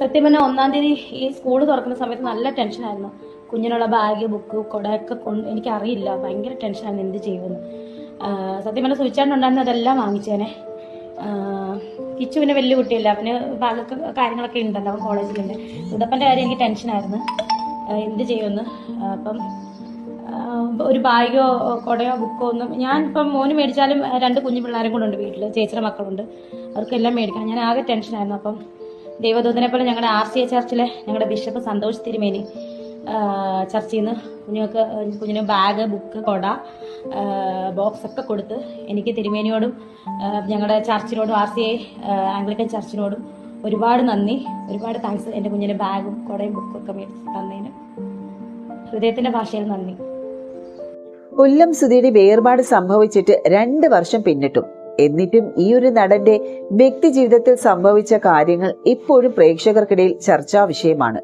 സത്യം പറഞ്ഞാൽ ഒന്നാം തീയതി ഈ സ്കൂൾ തുറക്കുന്ന സമയത്ത് നല്ല ടെൻഷനായിരുന്നു കുഞ്ഞിനുള്ള ബാഗ് ബുക്ക് കുടയൊക്കെ കൊണ്ട് എനിക്കറിയില്ല. ഭയങ്കര ടെൻഷനായിരുന്നു എന്ത് ചെയ്യുമെന്ന്. സത്യം പറഞ്ഞാൽ സുവിച്ചാണ്ടുണ്ടായിരുന്നു അതെല്ലാം വാങ്ങിച്ചേനെ. കിച്ചു പിന്നെ വലിയ കുട്ടിയല്ല. അവന് ബാഗൊക്കെ കാര്യങ്ങളൊക്കെ ഉണ്ടല്ലോ അവൻ കോളേജിലുണ്ട്. ഉടപ്പന്റെ കാര്യം എനിക്ക് ടെൻഷനായിരുന്നു എന്ത് ചെയ്യുമെന്ന്. അപ്പം ഒരു ബാഗോ കുടയോ ബുക്കോ ഒന്നും ഞാൻ ഇപ്പം മോന് മേടിച്ചാലും രണ്ട് കുഞ്ഞു പിള്ളേരും കൂടെ ഉണ്ട് വീട്ടിൽ ചേച്ചിയുടെ മക്കളുണ്ട്. അവർക്കെല്ലാം മേടിക്കണം. ഞാൻ ആകെ ടെൻഷനായിരുന്നു അപ്പം ദൈവദൂതനെ പോലെ ഞങ്ങളുടെ ആർ സി എ ചർച്ചിലെ ഞങ്ങളുടെ ബിഷപ്പ് സന്തോഷ് തിരുമേനി ചർച്ചിൽ നിന്ന് കുഞ്ഞുങ്ങൾക്ക് കുഞ്ഞിന് ബാഗ് ബുക്ക് കൊട ബോക്സ് ഒക്കെ കൊടുത്ത് എനിക്ക് തിരുമേനിയോടും ഞങ്ങളുടെ ചർച്ചിനോടും ആർ സി ഐ ആംഗ്ലിക്കൻ ചർച്ചിനോടും ഒരുപാട് നന്ദി. ഒരുപാട് താങ്ക്സ് എന്റെ കുഞ്ഞിന് ബാഗും കുടയും ബുക്കും ഒക്കെ തന്നതിന്. ഹൃദയത്തിന്റെ ഭാഷയിൽ നന്ദി. കൊല്ലം സുധിയുടെ വേർപാട് സംഭവിച്ചിട്ട് രണ്ട് വർഷം പിന്നിട്ടു. എന്നിട്ടും ഈ ഒരു നടന്റെ വ്യക്തി ജീവിതത്തിൽ സംഭവിച്ച കാര്യങ്ങൾ ഇപ്പോഴും പ്രേക്ഷകർക്കിടയിൽ ചർച്ചാ വിഷയമാണ്.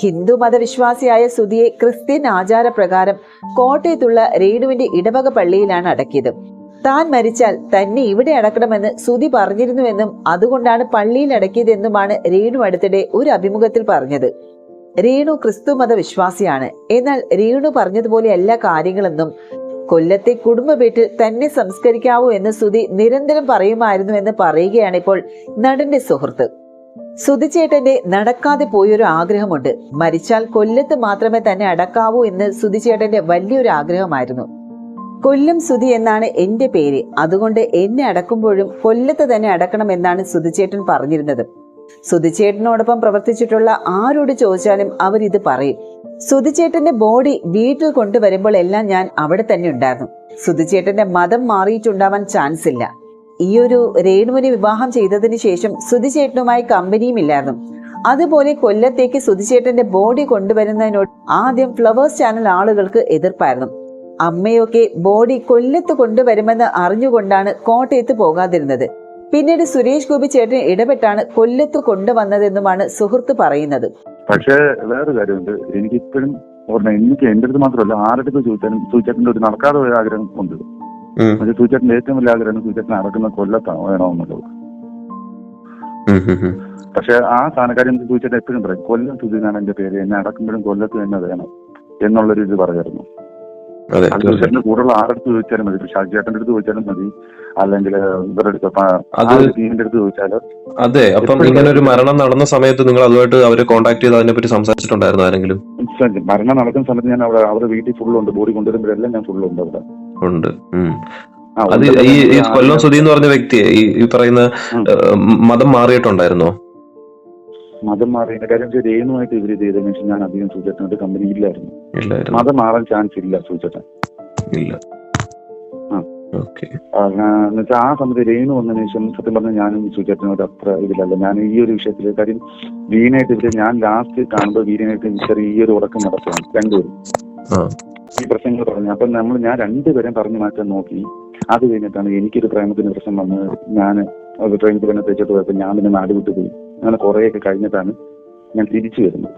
ഹിന്ദു മതവിശ്വാസിയായ സുധിയെ ക്രിസ്ത്യൻ ആചാരപ്രകാരം കോട്ടയത്തുള്ള രേണുവിന്റെ ഇടവക പള്ളിയിലാണ് അടക്കിയത്. താൻ മരിച്ചാൽ തന്നെ ഇവിടെ അടക്കണമെന്ന് സുധി പറഞ്ഞിരുന്നുവെന്നും അതുകൊണ്ടാണ് പള്ളിയിൽ അടക്കിയതെന്നുമാണ് രേണു അടുത്തിടെ ഒരു അഭിമുഖത്തിൽ പറഞ്ഞത്. രേണു ക്രിസ്തു മതവിശ്വാസിയാണ്. എന്നാൽ രേണു പറഞ്ഞതുപോലെയല്ല കാര്യങ്ങളെന്നും കൊല്ലത്തെ കുടുംബ വീട്ടിൽ തന്നെ സംസ്കരിക്കാവൂ എന്ന് സുധി നിരന്തരം പറയുമായിരുന്നു എന്ന് പറയുകയാണ് ഇപ്പോൾ നടന്റെ സുഹൃത്ത്. സുധിച്ചേട്ടന്റെ നടക്കാതെ പോയൊരു ആഗ്രഹമുണ്ട്. മരിച്ചാൽ കൊല്ലത്ത് മാത്രമേ തന്നെ അടക്കാവൂ എന്ന് സുധിച്ചേട്ടന്റെ വലിയൊരു ആഗ്രഹമായിരുന്നു. കൊല്ലം സുധി എന്നാണ് എന്റെ പേര്. അതുകൊണ്ട് എന്നെ അടക്കുമ്പോഴും കൊല്ലത്ത് തന്നെ അടക്കണം എന്നാണ് സുധിച്ചേട്ടൻ പറഞ്ഞിരുന്നത്. സുധിച്ചേട്ടനോടൊപ്പം പ്രവർത്തിച്ചിട്ടുള്ള ആരോട് ചോദിച്ചാലും അവർ ഇത് പറയും. സുധിച്ചേട്ടന്റെ ബോഡി വീട്ടിൽ കൊണ്ടുവരുമ്പോൾ എല്ലാം ഞാൻ അവിടെ തന്നെ ഉണ്ടായിരുന്നു. സുധിച്ചേട്ടന്റെ മതം മാറിയിട്ടുണ്ടാവാൻ ചാൻസ് ഇല്ല ഈ ഒരു രേണുവിനെ വിവാഹം ചെയ്തതിന് ശേഷം സുധിച്ചേട്ടനുമായി കമ്പനിയും ഇല്ലായിരുന്നു. അതുപോലെ കൊല്ലത്തേക്ക് സുധിച്ചേട്ടന്റെ ബോഡി കൊണ്ടുവരുന്നതിനോട് ആദ്യം ഫ്ലവേഴ്സ് ചാനൽ ആളുകൾക്ക് എതിർപ്പായിരുന്നു. അമ്മയൊക്കെ ബോഡി കൊല്ലത്ത് കൊണ്ടുവരുമെന്ന് അറിഞ്ഞുകൊണ്ടാണ് കോട്ടയത്ത് പോകാതിരുന്നത്. പിന്നീട് സുരേഷ് ഗോപി ചേട്ടൻ ഇടപെട്ടാണ് കൊല്ലത്ത് കൊണ്ടുവന്നതെന്നുമാണ് സുഹൃത്ത് പറയുന്നത്. പക്ഷേ വേറൊരു കാര്യമുണ്ട്. എനിക്ക് ഇപ്പോഴും ഓർമ്മ എനിക്ക് എന്റെ അടുത്ത് മാത്രമല്ല ആരുടെ അടുത്ത് ചോദിച്ചാലും സൂചേട്ടന്റെ ഒരു നടക്കാതെ ഒരു ആഗ്രഹം ഉണ്ട്. പക്ഷെ സൂചേട്ടന്റെ ഏറ്റവും വലിയ ആഗ്രഹം സൂചേട്ടൻ നടക്കുന്ന കൊല്ലത്താണ് വേണമെന്നുള്ളത്. പക്ഷെ ആ സ്ഥാനക്കാരി സൂചിച്ചിട്ട് എപ്പോഴും പറയും കൊല്ലം സുധീനാണ് എന്റെ പേര് എന്നെ അടക്കുമ്പോഴും കൊല്ലത്ത് തന്നെ വേണം എന്നുള്ളൊരു ഇത് പറയായിരുന്നു അതെ. കൂടുതൽ ആരടുത്ത് ചോദിച്ചാലും മതി. ഇപ്പൊ ഷാജി ചേട്ടന്റെ അടുത്ത് ചോദിച്ചാലും മതി. അല്ലെങ്കിൽ ഇവരുടെ അടുത്ത് അത് ആ ഒരു ടീമിന്റെ അടുത്ത് ചോദിച്ചാലും അതെ. അപ്പം ഇങ്ങനെ ഒരു മരണം നടന്ന സമയത്ത് നിങ്ങൾ അതുമായിട്ട് അവരെ കോൺടാക്ട് ചെയ്ത് അതിനെ പറ്റി സംസാരിച്ചിട്ടുണ്ടായിരുന്നു ആരെങ്കിലും? മരണം നടക്കുന്ന സമയത്ത് ഞാൻ അവിടെ അവരുടെ വീട്ടിൽ ഫുള്ളുണ്ട് ബോഡി കൊണ്ടുവരുമ്പോഴെല്ലാം ഞാൻ ഫുള്ളുണ്ട് അവിടെ. ഉണ്ട്. അത് ഈ കൊല്ലം സുധി എന്ന് പറഞ്ഞ വ്യക്തിയെ ഈ പറയുന്ന മതം മാറിയിട്ടുണ്ടായിരുന്നോ? മതം മാറിയ കാര്യം വെച്ചാൽ രേണുമായിട്ട് ഇവർ ചെയ്ത മനുഷ്യൻ ഞാൻ അധികം സൂചേട്ടനായിട്ട് കമ്പനി ഇല്ലായിരുന്നു. മതം മാറാൻ ചാൻസ് ഇല്ല സൂചേട്ടൻ ഇല്ല. ആ. ഓക്കെ. എന്നുവെച്ചാൽ ആ സമയത്ത് രേണു വന്നതിന് ശേഷം സത്യം പറഞ്ഞാൽ ഞാനും സുചേട്ടനോട് അത്ര ഇതിലല്ല. ഞാൻ ഈ ഒരു വിഷയത്തിൽ കാര്യം വീണായിട്ട് ഇവർ ഞാൻ ലാസ്റ്റ് കാണുമ്പോൾ വീണായിട്ട് ചെറിയൊരു ഉറക്കം നടത്തണം രണ്ടുപേരും. ഈ പ്രശ്നങ്ങൾ പറഞ്ഞു. അപ്പൊ നമ്മൾ ഞാൻ രണ്ടുപേരെയും പറഞ്ഞു മാറ്റാൻ നോക്കി. അത് കഴിഞ്ഞിട്ടാണ് എനിക്കൊരു പ്രേമത്തിന് പ്രശ്നം വന്ന് ഞാൻ ട്രെയിനിൽ തന്നെ തേച്ചിട്ട് പോയപ്പോൾ ഞാൻ പിന്നെ നാട് വിട്ടു പോയി. അങ്ങനെ കുറേയൊക്കെ കഴിഞ്ഞിട്ടാണ് ഞാൻ തിരിച്ചു വരുന്നത്.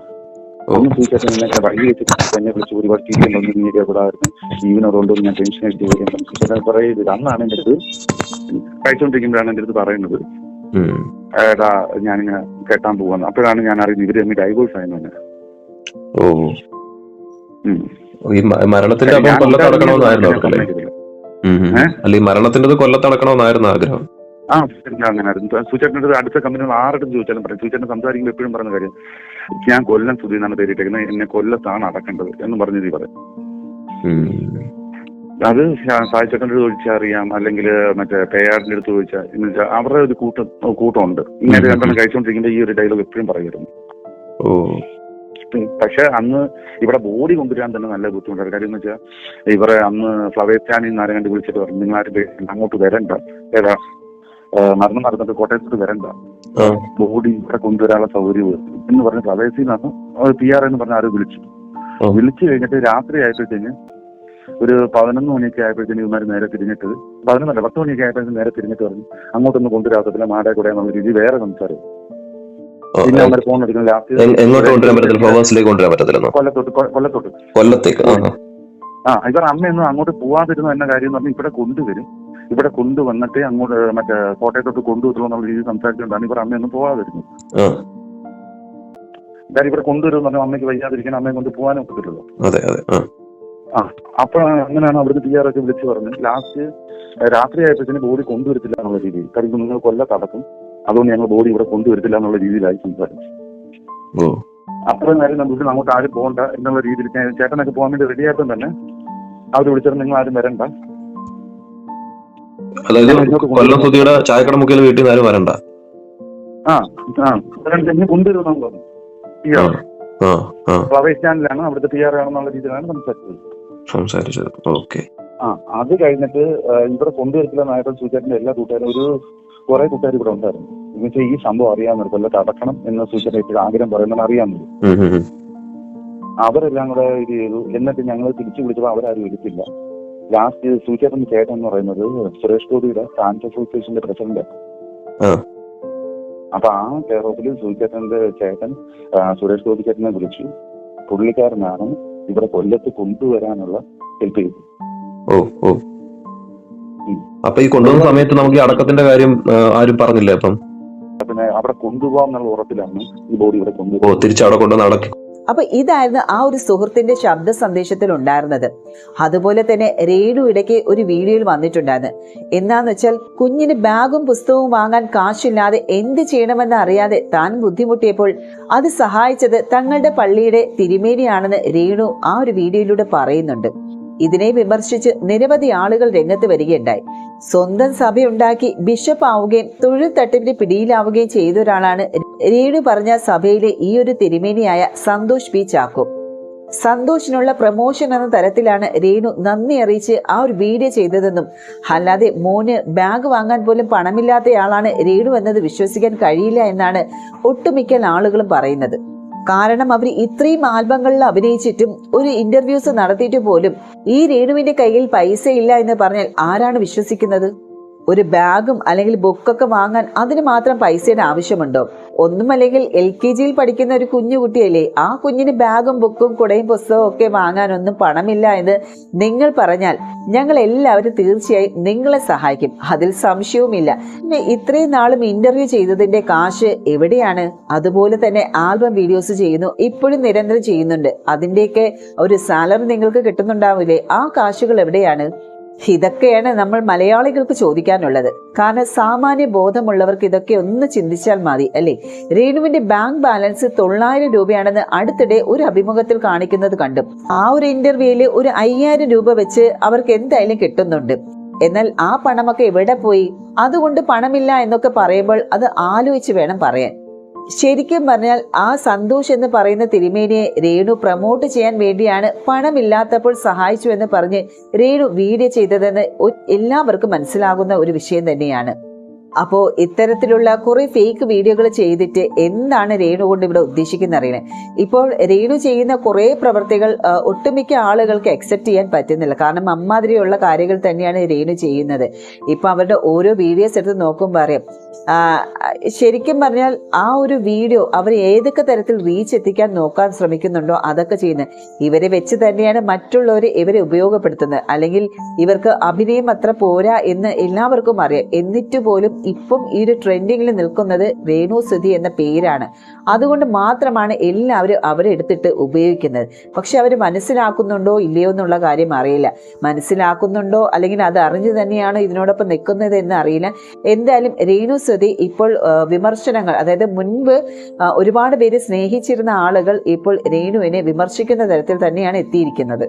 ഒന്നും സൂചിച്ചിട്ട് എന്നെ വഴി വെച്ചിട്ട് എന്നെ വിളിച്ച് ഒരുപാട് തിരിയുണ്ടോ നീ കൂടായിരുന്നു ജീവനോടുകൊണ്ട് ഞാൻ ടെൻഷൻ അടിച്ച് വരും കുറേ ഇത് അന്നാണ് എന്റെ അടുത്ത് കഴിച്ചുകൊണ്ടിരിക്കുമ്പോഴാണ് എന്റെ അടുത്ത് പറയുന്നത്. ഏടാ ഞാനിങ്ങനെ കെട്ടാൻ പോവാന്ന്. അപ്പോഴാണ് ഞാൻ അറിയുന്നത് ഇവർ തമ്മിൽ ഡൈവോഴ്സ് ആയെന്ന് തന്നെ ഓ. ഈ മരണത്തിന്റെ കൊല്ലത്തടക്കണമെന്നായിരുന്നു? അല്ല ഈ മരണത്തിന്റെത് കൊല്ലത്ത് അടക്കണമെന്നായിരുന്നു ആഗ്രഹം. ആ സുചേട്ടൻ അങ്ങനായിരുന്നു. സുചേട്ടന്റെ അടുത്ത കമ്പനികൾ ആരുടെ ചോദിച്ചാലും പറയും. സുചേട്ടൻ സംസാരിക്കുമ്പോൾ എപ്പോഴും പറഞ്ഞ കാര്യം ഞാൻ കൊല്ലം സുധി എന്നാണ് പേരിട്ടേക്കുന്നത്. എന്നെ കൊല്ലത്താണ് അടക്കേണ്ടത് എന്ന് പറഞ്ഞു നീ പറയും. അത് സായിച്ചേട്ടന്റെ അടുത്ത് ചോദിച്ചാൽ അറിയാം. അല്ലെങ്കിൽ മറ്റേ പേയാടിന്റെ അടുത്ത് ചോദിച്ചാൽ എന്ന് വെച്ചാൽ അവരുടെ ഒരു കൂട്ടം കൂട്ടമുണ്ട്. ഇങ്ങനെ. രണ്ടെണ്ണം കഴിച്ചുകൊണ്ടിരിക്കുമ്പോൾ ഈ ഒരു ഡയലോഗ് എപ്പോഴും പറയുമായിരുന്നു. ഓ. പക്ഷെ അന്ന് ഇവിടെ ബോഡി കൊണ്ടുവരാൻ തന്നെ നല്ല ബുദ്ധിമുട്ടാണ്. കാര്യം എന്ന് വെച്ചാൽ ഇവരെ അന്ന് ഫ്ലവേറ്റാനിൽ നിന്ന് ആരും വിളിച്ചിട്ട് പറഞ്ഞു പേടിക്കണ്ട, അങ്ങോട്ട് വരണ്ട. ഏതാ മരണം നടന്നിട്ട് കോട്ടയത്തോട്ട് വരണ്ട. ബോഡി ഇവിടെ കൊണ്ടുവരാനുള്ള സൗകര്യം എന്ന് പറഞ്ഞ് ഫ്ലവേഴ്സിൽ നിന്നാണ് പി ആർ എന്ന് പറഞ്ഞ ആരും വിളിച്ചു. വിളിച്ചു കഴിഞ്ഞിട്ട് രാത്രി ആയപ്പോഴത്തേന് ഒരു പതിനൊന്ന് മണിയൊക്കെ ആയപ്പോഴത്തേന് ഇവന്മാർ നേരെ തിരിഞ്ഞിട്ട് പതിനൊന്നല്ല പത്ത് മണിയൊക്കെ ആയപ്പോഴത്തേന് നേരെ തിരിഞ്ഞിട്ട് പറഞ്ഞു അങ്ങോട്ടൊന്നും കൊണ്ടുവരാത്തതില്ല മാടെ കൂടെ എന്നുള്ള രീതി വേറെ സംസാരം. പിന്നെ അവന്മാർ ഫോൺ എടുക്കുന്ന. ലാസ്റ്റ് കൊല്ലത്തോട്ട് കൊല്ലത്തോട്ട്. കൊല്ലത്തേക്ക്. ആ ഇവർ അമ്മയൊന്നും അങ്ങോട്ട് പോവാതിരുന്ന എന്ന കാര്യം എന്ന് പറഞ്ഞാൽ ഇവിടെ കൊണ്ടുവരും. ഇവിടെ കൊണ്ടുവന്നിട്ട് അങ്ങോട്ട് മറ്റേ കോട്ടയത്തോട്ട് കൊണ്ടുവരുള്ളൂ എന്നുള്ള രീതിയിൽ സംസാരിച്ചുകൊണ്ടാണ് ഇവർ അമ്മയൊന്നും പോവാതിരുന്നത് കാര്യം ഇവിടെ കൊണ്ടുവരും പറഞ്ഞാൽ അമ്മയ്ക്ക് വയ്യാതിരിക്കാൻ അമ്മയെ കൊണ്ട് പോകാനും ഒക്കത്തില്ലല്ലോ ആ. അപ്പോഴാണ് അങ്ങനെയാണ് അവിടുത്തെ പി ആർ ഒക്കെ വിളിച്ചു പറഞ്ഞ് ലാസ്റ്റ് രാത്രി ആയപ്പോഴത്തേന് ബോഡി കൊണ്ടുവരത്തില്ല എന്നുള്ള രീതിയിൽ. കാര്യം നിങ്ങൾ കൊല്ല തടക്കും. അതുകൊണ്ട് ഞങ്ങൾ ബോഡി ഇവിടെ കൊണ്ടുവരത്തില്ല എന്നുള്ള രീതിയിലായി സംസാരിച്ചു. അത്രയും നേരം നമ്മൾ അങ്ങോട്ട് ആരും പോകണ്ട എന്നുള്ള രീതിയിൽ ചേട്ടനൊക്കെ പോകാൻ വേണ്ടി റെഡി ആയപ്പോൾ തന്നെ അവർ വിളിച്ചിട്ട് നിങ്ങൾ ആരും വരണ്ട. അതായത് കൊല്ലം സുധിയുടെ ചായക്കട മുക്കിൽ വീട്ടിൽ നിന്ന് ആരും വരണ്ട. ആ ആ വരണ്ട ഇനി കൊണ്ടുവരുമെന്നാണ് പറഞ്ഞു പി ആ ആർ ആ ആ. ഫ്ലവേഴ്സ് ചാനലാണ് അവിടുത്തെ പി ആർ ആണെന്നുള്ള രീതിയിലാണ് സംസാരിച്ചത്. സംസാരിച്ചത്. ഓക്കെ. ആ അത് കഴിഞ്ഞിട്ട് ഇവിടെ കൊണ്ടുവരത്തില്ല നായകൻ സൂചേട്ടന്റെ എല്ലാ കൂട്ടുകാരും ഒരു കുറെ കൂട്ടുകാർ ഇവിടെ ഉണ്ടായിരുന്നു. എന്നുവെച്ചാൽ ഈ സംഭവം അറിയാമെന്ന് കൊല്ലത്ത് അടക്കണം എന്ന സൂചന ഇപ്പോഴും ആഗ്രഹം പറയുന്നത് അറിയാമെന്ന് അവരെല്ലാം കൂടെ ഇത് ചെയ്തു. എന്നിട്ട് ഞങ്ങൾ തിരിച്ചു വിളിച്ചപ്പോൾ അവരാരും എടുത്തില്ല. ലാസ്റ്റ് സൂചേട്ടൻ ചേട്ടൻ എന്ന് പറയുന്നത് സുരേഷ് ഗോപിയുടെ ഫാൻസ് അസോസിയേഷന്റെ പ്രസിഡന്റ്. അപ്പൊ ആ കെയർ ഓഫിൽ സൂചേട്ടന്റെ ചേട്ടൻ സുരേഷ് ഗോപി ചേട്ടനെ വിളിച്ചു. പുള്ളിക്കാരനാണ് ഇവിടെ കൊല്ലത്ത് കൊണ്ടുവരാനുള്ള ഹെൽപ്പ് ചെയ്തത്. ഓ ഓ. അപ്പൊ ഈ കൊണ്ടുവന്ന സമയത്ത് നമുക്ക് ഈ അടക്കത്തിന്റെ കാര്യം ആരും പറഞ്ഞില്ല അപ്പം? പിന്നെ അവിടെ കൊണ്ടുപോകാന്നുള്ള ഉറപ്പിലാണ് ഈ ബോഡി ഇവിടെ ഓ കൊണ്ടുപോകുന്നത് തിരിച്ച് അവിടെ കൊണ്ടുവന്ന് അടക്കി അപ്പൊ ഇതായിരുന്നു ആ ഒരു സുഹൃത്തിന്റെ ശബ്ദ സന്ദേശത്തിൽ ഉണ്ടായിരുന്നത്. അതുപോലെ തന്നെ രേണു ഇടയ്ക്ക് ഒരു വീഡിയോയിൽ വന്നിട്ടുണ്ടായിരുന്നു. എന്നാന്ന് വെച്ചാൽ കുഞ്ഞിന് ബാഗും പുസ്തകവും വാങ്ങാൻ കാശില്ലാതെ എന്ത് ചെയ്യണമെന്ന് അറിയാതെ താൻ ബുദ്ധിമുട്ടിയപ്പോൾ അത് സഹായിച്ചത് തങ്ങളുടെ പള്ളിയുടെ തിരുമേനിയാണെന്ന് രേണു ആ ഒരു വീഡിയോയിലൂടെ പറയുന്നുണ്ട്. ഇതിനെ വിമർശിച്ച് നിരവധി ആളുകൾ രംഗത്ത് വരികയുണ്ടായി. സ്വന്തം സഭയുണ്ടാക്കി ബിഷപ്പ് ആവുകയും തൊഴിൽ തട്ടിന്റെ പിടിയിലാവുകയും ചെയ്ത ഒരാളാണ് രേണു പറഞ്ഞ സഭയിലെ ഈ ഒരു തിരുമേനിയായ സന്തോഷ് പി ചാക്കോ. സന്തോഷിനുള്ള പ്രമോഷൻ എന്ന തരത്തിലാണ് രേണു നന്ദി അറിയിച്ച് ആ ഒരു വീഡിയോ ചെയ്തതെന്നും അല്ലാതെ മോന് ബാഗ് വാങ്ങാൻ പോലും പണമില്ലാത്തയാളാണ് രേണു എന്നത് വിശ്വസിക്കാൻ കഴിയില്ല എന്നാണ് ഒട്ടുമിക്ക ആളുകളും പറയുന്നത്. കാരണം അവർ ഇത്രയും ആൽബങ്ങളിൽ അഭിനയിച്ചിട്ടും ഒരു ഇന്റർവ്യൂസ് നടത്തിയിട്ട് പോലും ഈ രേണുവിന്റെ കയ്യിൽ പൈസ ഇല്ല എന്ന് പറഞ്ഞാൽ ആരാണ് വിശ്വസിക്കുന്നത്? ഒരു ബാഗും അല്ലെങ്കിൽ ബുക്കൊക്കെ വാങ്ങാൻ അതിന് മാത്രം പൈസയുടെ ആവശ്യമുണ്ടോ? ഒന്നുമല്ലെങ്കിൽ എൽ കെ ജിയിൽ പഠിക്കുന്ന ഒരു കുഞ്ഞു കുട്ടിയല്ലേ ആ കുഞ്ഞിന് ബാഗും ബുക്കും കുടയും പുസ്തകവും ഒക്കെ വാങ്ങാനൊന്നും പണമില്ല എന്ന് നിങ്ങൾ പറഞ്ഞാൽ ഞങ്ങൾ എല്ലാവരും തീർച്ചയായും നിങ്ങളെ സഹായിക്കും. അതിൽ സംശയവുമില്ല. പിന്നെ ഇത്രയും നാളും ഇന്റർവ്യൂ ചെയ്തതിന്റെ കാശ് എവിടെയാണ്? അതുപോലെ തന്നെ ആൽബം വീഡിയോസ് ചെയ്യുന്നു ഇപ്പോഴും നിരന്തരം ചെയ്യുന്നുണ്ട്. അതിന്റെയൊക്കെ ഒരു സാലറി നിങ്ങൾക്ക് കിട്ടുന്നുണ്ടാവില്ലേ? ആ കാശുകൾ എവിടെയാണ്? ഇതൊക്കെയാണ് നമ്മൾ മലയാളികൾക്ക് ചോദിക്കാനുള്ളത്. കാരണം സാമാന്യ ബോധമുള്ളവർക്ക് ഇതൊക്കെ ഒന്ന് ചിന്തിച്ചാൽ മതി അല്ലേ? രേണുവിന്റെ ബാങ്ക് ബാലൻസ് തൊള്ളായിരം രൂപയാണെന്ന് അടുത്തിടെ ഒരു അഭിമുഖത്തിൽ കാണിക്കുന്നത് കണ്ടു. ആ ഒരു ഇന്റർവ്യൂവിൽ ഒരു അയ്യായിരം രൂപ വെച്ച് അവർക്ക് എന്തായാലും കിട്ടുന്നുണ്ട്. എന്നാൽ ആ പണമൊക്കെ എവിടെ പോയി? അതുകൊണ്ട് പണമില്ല എന്നൊക്കെ പറയുമ്പോൾ അത് ആലോചിച്ച് വേണം പറയാൻ. ശരിക്കും പറഞ്ഞാൽ ആ സന്തോഷ് എന്ന് പറയുന്ന തിരുമേനിയെ രേണു പ്രമോട്ട് ചെയ്യാൻ വേണ്ടിയാണ് പണമില്ലാത്തപ്പോൾ സഹായിച്ചു എന്ന് പറഞ്ഞ് രേണു വീഡിയോ ചെയ്തതെന്ന് എല്ലാവർക്കും മനസ്സിലാകുന്ന ഒരു വിഷയം തന്നെയാണ്. അപ്പോൾ ഇത്തരത്തിലുള്ള കുറേ ഫേക്ക് വീഡിയോകൾ ചെയ്തിട്ട് എന്താണ് രേണു കൊണ്ട് ഇവിടെ ഉദ്ദേശിക്കുന്ന അറിയണേ? ഇപ്പോൾ രേണു ചെയ്യുന്ന കുറേ പ്രവർത്തികൾ ഒട്ടുമിക്ക ആളുകൾക്ക് അക്സെപ്റ്റ് ചെയ്യാൻ പറ്റുന്നില്ല. കാരണം അമ്മാതിരിയുള്ള കാര്യങ്ങൾ തന്നെയാണ് രേണു ചെയ്യുന്നത്. ഇപ്പോൾ അവരുടെ ഓരോ വീഡിയോസ് എടുത്ത് നോക്കുമ്പോൾ അറിയാം. ശരിക്കും പറഞ്ഞാൽ ആ ഒരു വീഡിയോ അവർ ഏതൊക്കെ തരത്തിൽ റീച്ച് എത്തിക്കാൻ നോക്കാൻ ശ്രമിക്കുന്നുണ്ടോ അതൊക്കെ ചെയ്യുന്നത്. ഇവരെ വെച്ച് തന്നെയാണ് മറ്റുള്ളവർ ഇവരെ ഉപയോഗപ്പെടുത്തുന്നത്. അല്ലെങ്കിൽ ഇവർക്ക് അഭിനയം അത്ര പോരാ എന്ന് എല്ലാവർക്കും അറിയാം. എന്നിട്ട് പോലും ഇപ്പം ഈ ഒരു ട്രെൻഡിങ്ങിൽ നിൽക്കുന്നത് വേണു സുധി എന്ന പേരാണ്. അതുകൊണ്ട് മാത്രമാണ് എല്ലാവരും അവരെടുത്തിട്ട് ഉപയോഗിക്കുന്നത്. പക്ഷെ അവർ മനസ്സിലാക്കുന്നുണ്ടോ ഇല്ലയോ എന്നുള്ള കാര്യം അറിയില്ല. മനസ്സിലാക്കുന്നുണ്ടോ അല്ലെങ്കിൽ അത് അറിഞ്ഞു തന്നെയാണ് ഇതിനോടൊപ്പം നിൽക്കുന്നത് എന്ന് അറിയില്ല. എന്തായാലും രേണു സുധി ഇപ്പോൾ വിമർശനങ്ങൾ അതായത് മുൻപ് ഒരുപാട് പേര് സ്നേഹിച്ചിരുന്ന ആളുകൾ ഇപ്പോൾ രേണുവിനെ വിമർശിക്കുന്ന തരത്തിൽ തന്നെയാണ് എത്തിയിരിക്കുന്നത്.